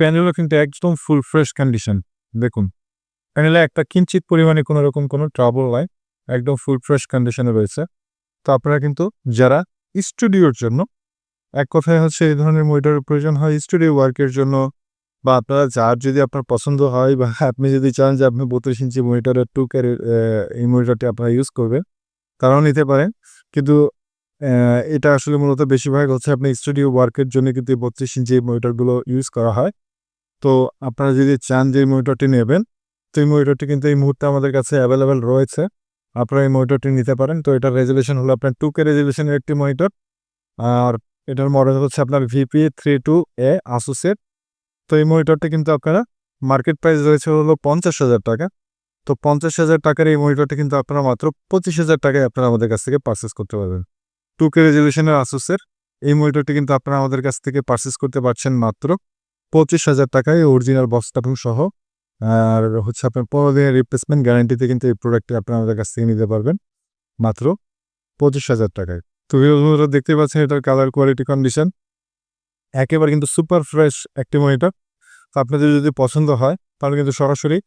প্যানেলও কিন্তু একদম ফুল ফ্রেশ কন্ডিশন দেখুন প্যানেলে একটা কিঞ্চিত পরিমাণে কোনো রকম কোনো ট্রাবল নাই, একদম ফুল ফ্রেশ কন্ডিশনে রয়েছে। তো আপনারা কিন্তু যারা স্টুডিওর জন্য, এক কথায় হচ্ছে এই ধরনের মনিটরের প্রয়োজন হয় স্টুডিও ওয়ার্কের জন্য বা আপনারা যার যদি আপনার পছন্দ হয় বা [LAUGHS] আপনি যদি চান যে আপনি বত্রিশ ইঞ্চি মনিটরের টু এই মনিটরটি আপনারা ইউজ করবেন, তারাও নিতে পারেন। কিন্তু এটা আসলে মূলত বেশিরভাগ হচ্ছে আপনি স্টুডিও ওয়ার্কের জন্য কিন্তু বত্রিশ ইঞ্চি মনিটরগুলো ইউজ করা হয়। তো আপনারা যদি চান যে মনিটরটি নেবেন, তো এই মনিটরটি কিন্তু এই মুহূর্তে আমাদের কাছে অ্যাভেলেবেল রয়েছে। আপনারা এই মনিটরটি নিতে পারেন। তো এটার রেজলিউশন হলো আপনার টু কে রেজলিউশনের একটি মনিটর। আর এটার মডেল হচ্ছে আপনার ভিপি থ্রি টু এ আসুসের তো এই মনিটরটি কিন্তু আপনারা মার্কেট প্রাইস রয়েছে হলো পঞ্চাশ হাজার টাকা। তো পঞ্চাশ হাজার টাকার এই মনিটরটি কিন্তু আপনারা মাত্র পঁচিশ হাজার টাকায় আপনারা আমাদের কাছ থেকে পারচেস করতে পারবেন। টু কে রেজলিউশনের আসুসের এই মনিটরটি কিন্তু আপনারা আমাদের কাছ থেকে পারচেস করতে পারছেন মাত্র পঁচিশ হাজার টাকায় অরিজিনাল বক্স কার্টুন সহ। আর হচ্ছে আপনার পনেরো দিনের রিপ্লেসমেন্ট গ্যারান্টিতে কিন্তু এই প্রোডাক্টটি আপনারা আমাদের কাছ থেকে নিতে পারবেন মাত্র পঁচিশ হাজার টাকায়। তো দেখতে পাচ্ছেন এটার কালার কোয়ালিটি কন্ডিশন একেবারে কিন্তু সুপার ফ্রেশ একটি মনিটর। তো আপনাদের যদি পছন্দ হয়, তাহলে কিন্তু সরাসরি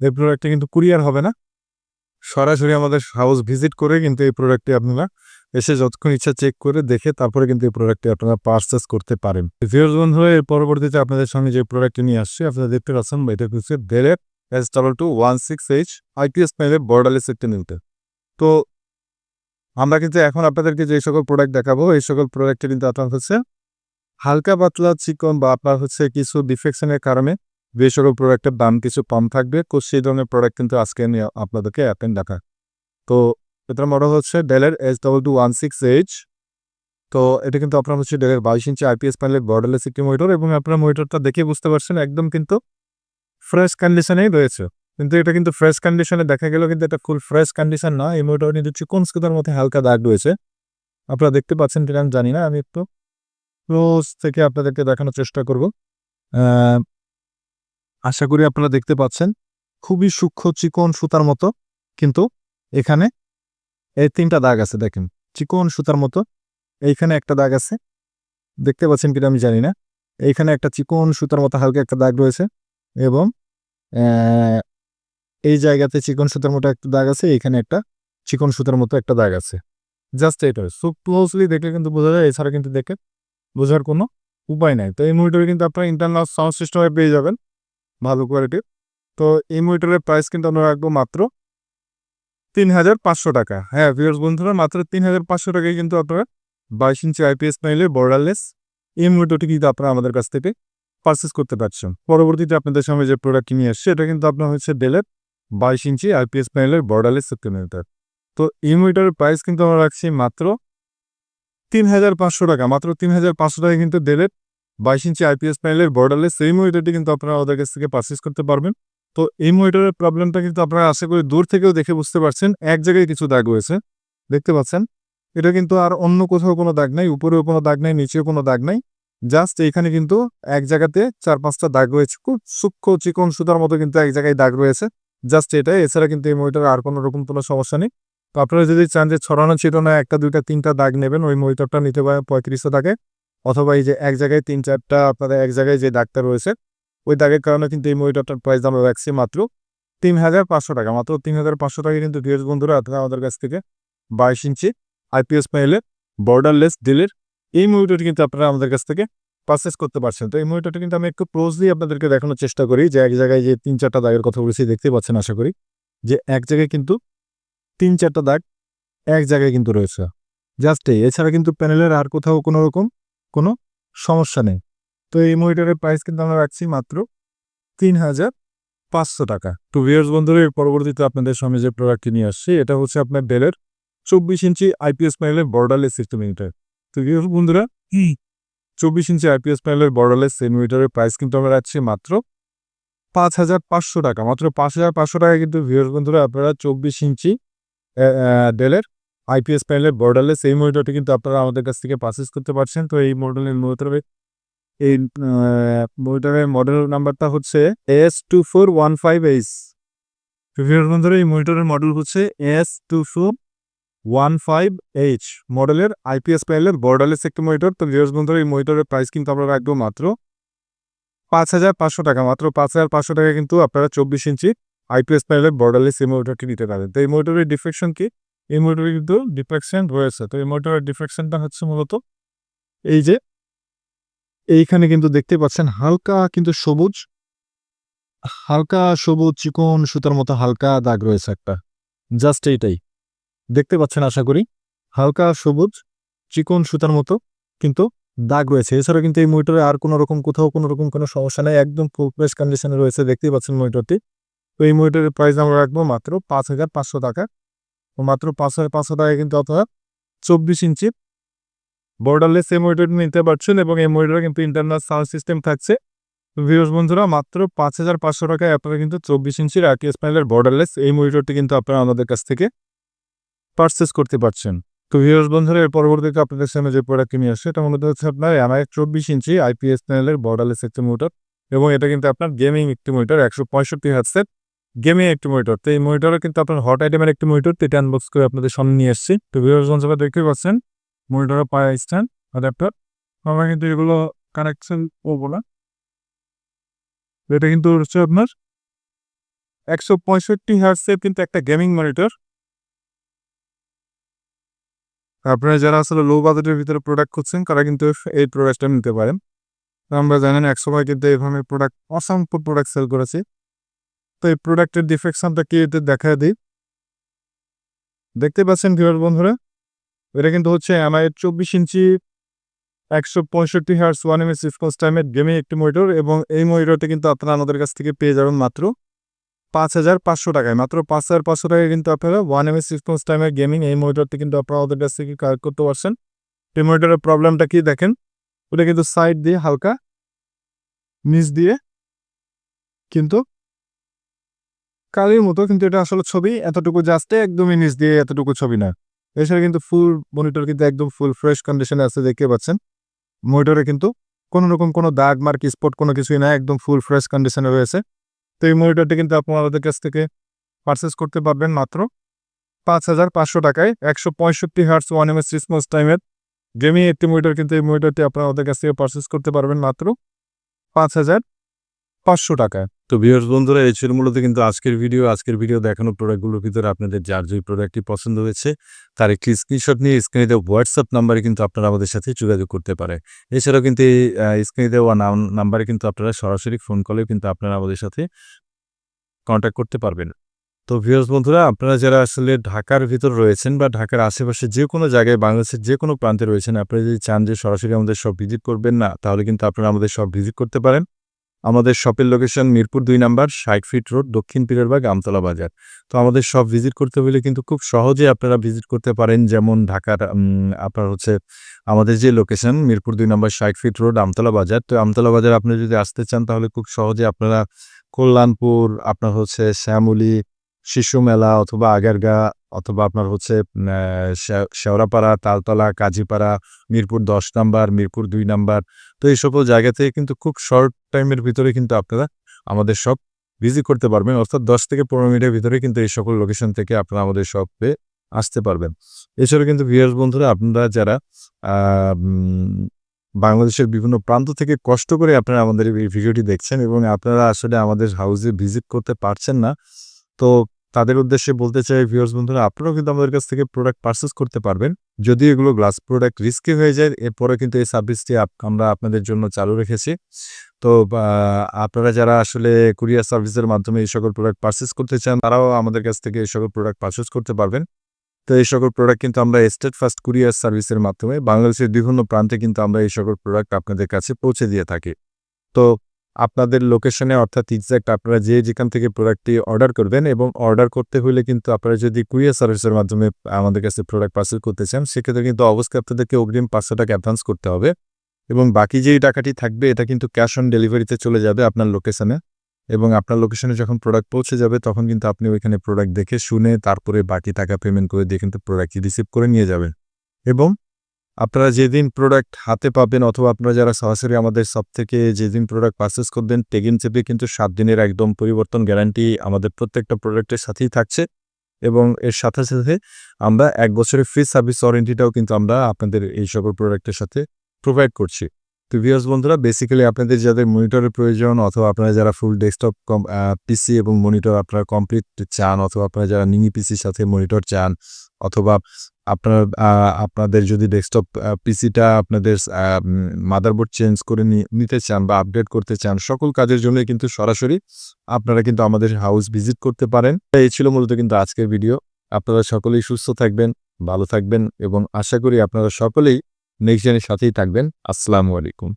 এই প্রোডাক্টটা কিন্তু কুরিয়ার হবে না। সরাসরি আমাদের হাউস ভিজিট করে কিন্তু এই প্রোডাক্টটি আপনারা এসে যতক্ষণ ইচ্ছা চেক করে দেখে তারপরে কিন্তু এই প্রোডাক্টটি আপনারা পারচেস করতে পারেন। ভিউজ বন্ধুরা, এর পরবর্তীতে আপনাদের সঙ্গে যে প্রোডাক্টটি নিয়ে আসছে, আপনারা দেখতে পাচ্ছেন এটা হচ্ছে ডেলের S double two one six H IPS পাইলে বর্ডারলেস একটি নিউতে তো। আমরা কিন্তু এখন আপনাদেরকে যে সকল প্রোডাক্ট দেখাবো, এই সকল প্রোডাক্টে কিন্তু আপনার হচ্ছে হালকা পাতলা চিকন বা আপনার হচ্ছে কিছু ডিফেকশনের কারণে সকল প্রোডাক্টের দাম কিছু কম থাকবে। তো সেই ধরনের প্রোডাক্ট কিন্তু আজকে আমি আপনাদেরকে অ্যাটেন্ড দেখা তো এটার মডেল হচ্ছে ডেলের S double two one six H তো এটা কিন্তু আপনার হচ্ছে ডেলের বাইশ ইঞ্চি আইপিএস প্যানেলের বর্ডারলেস একটি মনিটর এবং আপনার মনিটরটা দেখে বুঝতে পারছেন একদম কিন্তু ফ্রেশ কন্ডিশনেই রয়েছে। কিন্তু এটা কিন্তু ফ্রেশ কন্ডিশনে দেখা গেল কিন্তু এটা ফুল ফ্রেশ কন্ডিশন না, এই মনিটর কিন্তু চিকন স্কুতার মধ্যে হালকা দাগ রয়েছে। আপনারা দেখতে পাচ্ছেন কিনা আমি জানি না, আমি একটু ক্লোজ থেকে আপনাদেরকে দেখানোর চেষ্টা করব। আশা করি আপনারা দেখতে পাচ্ছেন, খুবই সূক্ষ্ম চিকন সুতার মতো, কিন্তু এখানে এই তিনটা দাগ আছে, দেখেন। চিকন সুতার মতো, এইখানে একটা দাগ আছে, দেখতে পাচ্ছেন কিনা আমি জানি না। এইখানে একটা চিকন সুতার মতো হালকা একটা দাগ রয়েছে এবং এই জায়গাতে চিকন সুতার মতো একটা দাগ আছে, এইখানে একটা চিকন সুতার মতো একটা দাগ আছে। জাস্ট এটা সো ক্লোজলি দেখলে কিন্তু বোঝা যায়, এছাড়া কিন্তু দেখে বোঝার কোনো উপায় নাই। তো এই মনিটরে কিন্তু আপনারা ইন্টারনাল সাউন্ড সিস্টেমে পেয়ে যাবেন, ভালো কোয়ালিটির তো এই মনিটরের প্রাইস কিন্তু আমরা রাখব মাত্র তিন হাজার পাঁচশো টাকা। হ্যাঁ ভিউয়ার্স বন্ধুরা, মাত্র তিন হাজার পাঁচশো টাকায় কিন্তু আপনারা বাইশ ইঞ্চি আইপিএস পাইলে বর্ডারলেস এই মনিটরটি কিন্তু আপনারা আমাদের কাছ থেকে পারচেস করতে পারছেন। পরবর্তীতে আপনাদের সামনে যে প্রোডাক্ট নিয়ে আসছে, এটা কিন্তু আপনার হচ্ছে ডেলের বাইশ ইঞ্চি আইপিএস প্যানেলের বর্ডারলেস সত্যি মনিটর তো এই মনিটরের প্রাইস কিন্তু আমরা রাখছি মাত্র তিন হাজার পাঁচশো টাকা, মাত্র তিন হাজার পাঁচশো টাকা কিন্তু ডেলের বাইশ ইঞ্চি আইপিএস প্যানেলের বর্ডারলেস সেই মনিটরটি কিন্তু আপনারা ওদের কাছ থেকে পারচেস করতে পারবেন। তো এই মনিটরের প্রবলেমটা কিন্তু আপনারা আশা করি দূর থেকেও দেখে বুঝতে পারছেন, এক জায়গায় কিছু দাগ রয়েছে, দেখতে পাচ্ছেন? এটা কিন্তু আর অন্য কোথাও কোনো দাগ নাই, উপরেও কোনো দাগ নাই, নিচেও কোনো দাগ নাই জাস্ট এইখানে কিন্তু এক জায়গাতে চার পাঁচটা দাগ রয়েছে, খুব সূক্ষ্ম চিকন সুতার মতো কিন্তু এক জায়গায় দাগ রয়েছে জাস্ট এটাই এছাড়া কিন্তু এই মনিটরে আর কোনো রকম কোনো সমস্যা নেই। তো আপনারা যদি চান যে ছড়ানো ছিটানো একটা, দুইটা, তিনটা দাগ নেবেন, ওই মনিটরটা নিতে পারেন পঁয়ত্রিশশো টাকায় অথবা এই যে এক জায়গায় তিন, চারটা আপনাদের এক জায়গায় যে দাগটা রয়েছে, ওই দাগের কারণে কিন্তু এই মনিটরটার প্রাইস আমরা রাখছি মাত্র তিন হাজার পাঁচশো টাকা। মাত্র তিন হাজার পাঁচশো টাকা কিন্তু ভিউয়ার্স বন্ধুরা, আপনারা আমাদের কাছ থেকে বাইশ ইঞ্চি আইপিএস প্যানেলের বর্ডারলেস ডিলের এই মনিটরটি কিন্তু আপনারা আমাদের কাছ থেকে পারচেস করতে পারছেন। তো এই মনিটরটি কিন্তু আমি একটু ক্লোজলি আপনাদেরকে দেখানোর চেষ্টা করি যে এক জায়গায় যে তিন, চারটা দাগের কথা বলেছি দেখতে পাচ্ছেন আশা করি যে এক জায়গায় কিন্তু তিন চারটা দাগ এক জায়গায় কিন্তু রয়েছে। জাস্ট এই। এছাড়া কিন্তু প্যানেলের আর কোথাও কোনো রকম কোনো সমস্যা নেই। তো এই মনিটরের প্রাইস কিন্তু আমরা রাখছি মাত্র তিন হাজার পাঁচশো টাকা। তো ভিউয়ার্স বন্ধুরা, এর পরবর্তীতে আপনাদের সামনে যে প্রোডাক্টটি নিয়ে আসছি, এটা হচ্ছে আপনার ডেলের চব্বিশ ইঞ্চি আইপিএস প্যানেলের বর্ডারলেস সিস্টেম মিটার তো ভিউয়ার্স বন্ধুরা, চব্বিশ ইঞ্চি আইপিএস প্যানেলের বর্ডারলেস সেন্টিমিটারের প্রাইস কিন্তু আমরা রাখছি মাত্র পাঁচ হাজার পাঁচশো টাকা। মাত্র পাঁচ হাজার পাঁচশো টাকা কিন্তু ভিউয়ার্স বন্ধুরা, আপনারা চব্বিশ ইঞ্চি ডেলের আইপিএস প্যানেলের বর্ডারলেস এই মনিটরটি কিন্তু আপনারা আমাদের কাছ থেকে পারচেস করতে পারছেন। তো এই মডেলের মনিটরে এই মনিটরের মডেল নাম্বারটা হচ্ছে S two four one five viewers বন্ধুরা, এই মনিটরের মডেল হচ্ছে S two four one five H মডেলের আইপিএস প্যানেলের বর্ডারলেস একটি মনিটর তো ভিউয়ার্স বন্ধুরা, এই মনিটরের প্রাইস কিন্তু আমরা রাখব মাত্র পাঁচ হাজার পাঁচশো টাকা। মাত্র পাঁচ হাজার পাঁচশো টাকা কিন্তু আপনারা চব্বিশ ইঞ্চি আইপিএস প্যানেলের বর্ডারলেস এই মনিটরটি নিতে পারেন। তো এই মনিটরের ডিফেকশন কি? এই মনিটরে কিন্তু ডিফেকশন রয়েছে। তো এই ডিফেকশনটা হচ্ছে মূলত এই যে, এইখানে কিন্তু দেখতে পাচ্ছেন হালকা কিন্তু সবুজ, হালকা সবুজ চিকন সুতার মতো হালকা দাগ রয়েছে একটা। জাস্ট এইটাই। দেখতে পাচ্ছেন আশা করি? হালকা সবুজ চিকন সুতার মতো কিন্তু দাগ রয়েছে। এছাড়া কিন্তু এই মনিটরে আর কোনো রকম কোথাও কোনো রকম কোনো সমস্যা নেই। একদম ফুল ফ্রেশ কন্ডিশনে রয়েছে। দেখতেই পাচ্ছেন মনিটরটি তো এই মনিটরের প্রাইস আমরা রাখব মাত্র পাঁচ হাজার পাঁচশো টাকা। মাত্র পাঁচ হাজার পাঁচশো টাকায় কিন্তু আপনারা চব্বিশ ইঞ্চি। বর্ডারলেস এই মনিটরটি নিতে পারছেন এবং এই মনিটরে কিন্তু ইন্টারনাল সাউন্ড সিস্টেম থাকছে। ভিউস বন্ধুরা, মাত্র পাঁচ হাজার পাঁচশো টাকায় আপনারা কিন্তু চব্বিশ ইঞ্চির আরটিএস প্যানেলের বর্ডারলেস এই মনিটরটি কিন্তু আপনারা আমাদের কাছ থেকে পারচেস করতে পারছেন। তো ভিউস বন্ধুরা, এর পরবর্তীতে আপনাদের সামনে যে প্রোডাক্টটি নিয়ে আসছে, এটা মূলত হচ্ছে আপনার এমআই চব্বিশ ইঞ্চি আইপিএস প্যানেলের বর্ডারলেস একটি মনিটর এবং এটা কিন্তু আপনার গেমিং একটি মনিটর একশো পঁয়ষট্টি হার্সের গেমিং একটি মনিটর তো এই মনিটরে কিন্তু আপনার হট আইটেমের একটি মনিটর তো এটা আনবক্স করে আপনাদের সামনে নিয়ে এসেছি তো ভিউস বন্ধুরা দেখতে পাচ্ছেন মনিটরের পায়া স্ট্যান্ড অ্যাডাপ্টার আমরা কিন্তু এগুলো কানেকশন করব না। এটা কিন্তু হচ্ছে আপনার একশো পঁয়ষট্টি হার্সের কিন্তু একটা গেমিং মনিটর আপনারা যারা আসলে লো বাজেটের ভিতরে প্রোডাক্ট খুঁজছেন, তারা কিন্তু এই প্রোডাক্টটা নিতে পারেন। আমরা জানেন এক সময় কিন্তু এই ধরনের প্রোডাক্ট অসংখ্য প্রোডাক্ট সেল করেছি। তো এই প্রোডাক্টের ডিফেকশনটা কি এতে দেখা দিই? দেখতে পাচ্ছেন ভিউয়ার বন্ধুরা, এটা কিন্তু হচ্ছে এমআই চব্বিশ ইঞ্চি একশো পঁয়ষট্টি হার্স ওয়ান এম এস টাইমের গেমিং একটি মনিটর এবং এই মনিটরটি কিন্তু আপনারা আমাদের কাছ থেকে পেয়ে যাবেন মাত্র পাঁচ হাজার পাঁচশো টাকায়। মাত্র পাঁচ হাজার পাঁচশো টাকায় কিন্তু আপনারা ওয়ান এম এস টাইমের গেমিং এই মনিটরটি কিন্তু আপনারা আমাদের কাছ থেকে কালেক্ট করতে পারছেন। এই মনিটরের প্রবলেমটা কি দেখেন? ওটা কিন্তু সাইড দিয়ে হালকা নিচ দিয়ে কিন্তু কালির মতো, কিন্তু এটা আসলে ছবি। এতটুকু জাস্টে একদমই নিচ দিয়ে এতটুকু ছবি না। এছাড়া কিন্তু ফুল মনিটর কিন্তু একদম ফুল ফ্রেশ কন্ডিশনে আছে, দেখতে পাচ্ছেন। মনিটরে কিন্তু কোনো রকম কোনো দাগ মার্ক স্পট কোনো কিছুই না, একদম ফুল ফ্রেশ কন্ডিশনে রয়েছে। তো এই মনিটরটি কিন্তু আপনারা আমাদের কাছ থেকে পারচেস করতে পারবেন মাত্র পাঁচ হাজার পাঁচশো টাকায়। একশো পঁয়ষট্টি হার্স ওয়ান এম এস টাইমের গেমিং একটি মনিটর কিন্তু এই মনিটরটি আপনারা আমাদের কাছ থেকে পারচেস করতে পারবেন মাত্র পাঁচ হাজার পাঁচশো টাকা। তো ভিউয়ার্স বন্ধুরা, এই ছিল মূলত কিন্তু আজকের ভিডিও আজকের ভিডিও দেখানো প্রোডাক্টগুলোর ভিতরে আপনাদের যার যে প্রোডাক্টটি পছন্দ হয়েছে, তার একটি স্ক্রিনশট নিয়ে স্ক্রিনে দেওয়া হোয়াটসঅ্যাপ নাম্বারে কিন্তু আপনারা আমাদের সাথে যোগাযোগ করতে পারে এছাড়াও কিন্তু এই স্ক্রিনে দেওয়া নাম্বারে কিন্তু আপনারা সরাসরি ফোন কলেও কিন্তু আপনারা আমাদের সাথে কন্ট্যাক্ট করতে পারবেন। তো ভিউয়ার্স বন্ধুরা, আপনারা যারা আসলে ঢাকার ভিতর রয়েছেন বা ঢাকার আশেপাশে যে কোনো জায়গায়, বাংলাদেশের যে কোনো প্রান্তে রয়েছেন, আপনারা যদি চান যে সরাসরি আমাদের সব ভিজিট করবেন না, তাহলে কিন্তু আপনারা আমাদের সব ভিজিট করতে পারেন। আমাদের শপের লোকেশন মিরপুর দুই নাম্বার, ষাট ফিট রোড দক্ষিণ পীরেরবাগ আমতলা বাজার। তো আমাদের সব ভিজিট করতে হলে কিন্তু খুব সহজে আপনারা ভিজিট করতে পারেন। যেমন ঢাকার আপনার হচ্ছে আমাদের যে লোকেশন মিরপুর দুই নাম্বার, ষাট ফিট রোড আমতলা বাজার। তো আমতলা বাজার আপনি যদি আসতে চান, তাহলে খুব সহজে আপনারা কল্যাণপুর, আপনার হচ্ছে শ্যামলী শিশু মেলা অথবা আগারগা অথবা আপনার হচ্ছে শেওড়াপাড়া, তালতলা, কাজীপাড়া, মিরপুর দশ নাম্বার, মিরপুর দুই নাম্বার। তো এই সকল জায়গা থেকে কিন্তু খুব শর্ট টাইমের ভিতরে কিন্তু আপনারা আমাদের সব ভিজিট করতে পারবেন। অর্থাৎ দশ থেকে পনেরো মিনিটের ভিতরে কিন্তু এই সকল লোকেশন থেকে আপনারা আমাদের শপে আসতে পারবেন। এছাড়াও কিন্তু ভিউয়ার্স বন্ধুরা, আপনারা যারা বাংলাদেশের বিভিন্ন প্রান্ত থেকে কষ্ট করে আপনারা আমাদের এই ভিডিওটি দেখছেন এবং আপনারা আসলে আমাদের হাউসে ভিজিট করতে পারছেন না, তো তাদের উদ্দেশ্যে বলতে চাই ভিউয়ার্স বন্ধুরা, আপনারাও কিন্তু আমাদের কাছ থেকে প্রোডাক্ট পারচেস করতে পারবেন। যদি এগুলো গ্লাস প্রোডাক্ট রিস্কি হয়ে যায় এরপরে কিন্তু এই সার্ভিসটি আমরা আপনাদের জন্য চালু রেখেছি। তো আপনারা যারা আসলে কুরিয়ার সার্ভিসের মাধ্যমে এই সকল প্রোডাক্ট পারচেস করতে চান, তারাও আমাদের কাছ থেকে এই সকল প্রোডাক্ট পারচেস করতে পারবেন। তো, এই সকল প্রোডাক্ট কিন্তু আমরা স্টেট ফার্স্ট কুরিয়ার সার্ভিসের মাধ্যমে বাংলাদেশের বিভিন্ন প্রান্তে কিন্তু আমরা এই সকল প্রোডাক্ট আপনাদের কাছে পৌঁছে দিয়ে থাকি। তো আপনাদের লোকেশনে অর্থাৎ এক্স্যাক্ট আপনারা যে যেখান থেকে প্রোডাক্টটি অর্ডার করবেন এবং অর্ডার করতে হলে কিন্তু আপনারা যদি কুরিয়ার সার্ভিসের মাধ্যমে আমাদের কাছে প্রোডাক্ট পার্সেল করতে চান, সেক্ষেত্রে কিন্তু অবশ্যই আপনাদেরকে অগ্রিম পাঁচশো টাকা অ্যাডভান্স করতে হবে। এবং বাকি যেই টাকাটি থাকবে, এটা কিন্তু ক্যাশ অন ডেলিভারিতে চলে যাবে আপনার লোকেশনে এবং আপনার লোকেশনে যখন প্রোডাক্ট পৌঁছে যাবে, তখন কিন্তু আপনি ওইখানে প্রোডাক্ট দেখে শুনে তারপরে বাকি টাকা পেমেন্ট করে দিয়ে কিন্তু প্রোডাক্টটি রিসিভ করে নিয়ে যাবেন। এবং আপনারা যেদিন প্রোডাক্ট হাতে পাবেন অথবা আপনারা যারা সরাসরি আমাদের সব থেকে যেদিন প্রোডাক্ট পারচেস করবেন টেগিন চেপে কিন্তু সাত দিনের একদম পরিবর্তন গ্যারান্টি আমাদের প্রত্যেকটা প্রোডাক্টের সাথেই থাকছে। এবং এর সাথে সাথে আমরা এক বছরের ফ্রি সার্ভিস ওয়ারেন্টিটাও কিন্তু আমরা আপনাদের এই সকল প্রোডাক্টের সাথে প্রোভাইড করছি। তো ভিউয়ার্স বন্ধুরা বেসিক্যালি আপনাদের যাদের মনিটরের প্রয়োজন অথবা আপনারা যারা ফুল ডেস্কটপ কম পিসি এবং মনিটর আপনারা কমপ্লিট চান অথবা আপনারা যারা মিনি পিসির সাথে মনিটর চান অথবা আপনার আপনাদের যদি ডেস্কটপ পিসিটা আপনাদের মাদারবোর্ড চেঞ্জ করে নিতে চান বা আপডেট করতে চান, সকল কাজের জন্য কিন্তু সরাসরি আপনারা কিন্তু আমাদের হাউস ভিজিট করতে পারেন। এই ছিল মূলত কিন্তু আজকের ভিডিও আপনারা সকলেই সুস্থ থাকবেন, ভালো থাকবেন এবং আশা করি আপনারা সকলেই নেক্সট জেনের সাথেই থাকবেন। আসসালামু আলাইকুম।